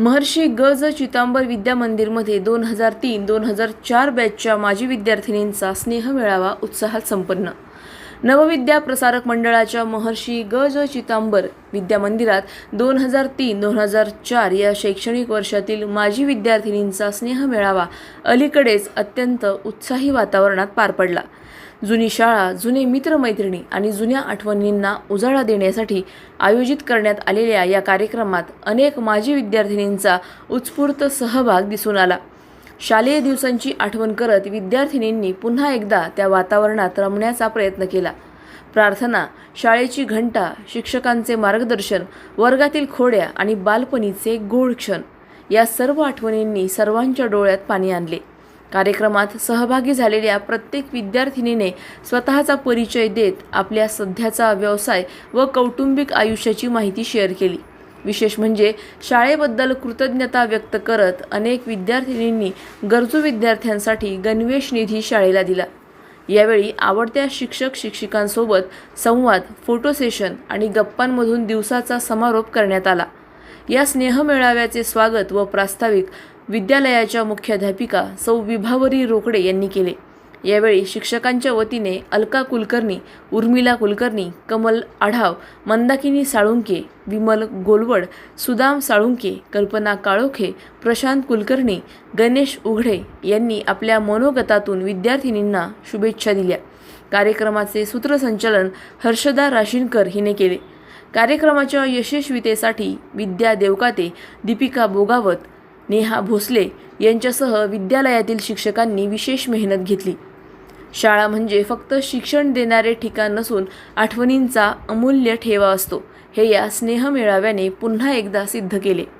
महर्षी गज चितांबर विद्या मंदिरमध्ये दोन हजार तीन दोन हजार चार बॅचच्या माजी विद्यार्थिनींचा स्नेह मेळावा उत्साहात संपन्न. नवविद्या प्रसारक मंडळाच्या महर्षी ग ज चितांबर विद्या मंदिरात दोन हजार तीन दोन हजार चार या शैक्षणिक वर्षातील माजी विद्यार्थिनींचा स्नेह मेळावा अलीकडेच अत्यंत उत्साही वातावरणात पार पडला. जुनी शाळा जुने मित्रमैत्रिणी आणि जुन्या आठवणींना उजाळा देण्यासाठी आयोजित करण्यात आलेल्या या कार्यक्रमात अनेक माजी विद्यार्थिनींचा उत्स्फूर्त सहभाग दिसून आला. शालेय दिवसांची आठवण करत विद्यार्थिनींनी पुन्हा एकदा त्या वातावरणात रमण्याचा प्रयत्न केला. प्रार्थना शाळेची घंटा शिक्षकांचे मार्गदर्शन वर्गातील खोड्या आणि बालपणीचे गोड क्षण या सर्व आठवणींनी सर्वांच्या डोळ्यात पाणी आणले. कार्यक्रमात सहभागी झालेल्या प्रत्येक विद्यार्थिनीने स्वतःचा परिचय देत आपल्या सध्याचा व्यवसाय व कौटुंबिक आयुष्याची माहिती शेअर केली. विशेष म्हणजे शाळेबद्दल कृतज्ञता व्यक्त करत अनेक विद्यार्थिनींनी गरजू विद्यार्थ्यांसाठी गणवेश निधी शाळेला दिला. यावेळी आवडत्या शिक्षक शिक्षिकांसोबत संवाद फोटो सेशन आणि गप्पांमधून दिवसाचा समारोप करण्यात आला. या स्नेहमेळाव्याचे स्वागत व प्रास्ताविक विद्यालयाच्या मुख्याध्यापिका सौ विभावरी रोकडे यांनी केले. यावेळी शिक्षकांच्या वतीने अलका कुलकर्णी उर्मिला कुलकर्णी कमल आढाव मंदाकिनी साळुंके विमल गोलवड सुदाम साळुंके कल्पना काळोखे प्रशांत कुलकर्णी गणेश उघडे यांनी आपल्या मनोगतातून विद्यार्थिनींना शुभेच्छा दिल्या. कार्यक्रमाचे सूत्रसंचालन हर्षदा राशीनकर हिने केले. कार्यक्रमाच्या यशस्वीतेसाठी विद्या देवकाते दीपिका बोगावत नेहा भोसले यांच्यासह विद्यालयातील शिक्षकांनी विशेष मेहनत घेतली. शाळा म्हणजे फक्त शिक्षण देणारे ठिकाण नसून आठवणींचा अमूल्य ठेवा असतो. हे या स्नेहमेळाव्याने पुन्हा एकदा सिद्ध केले.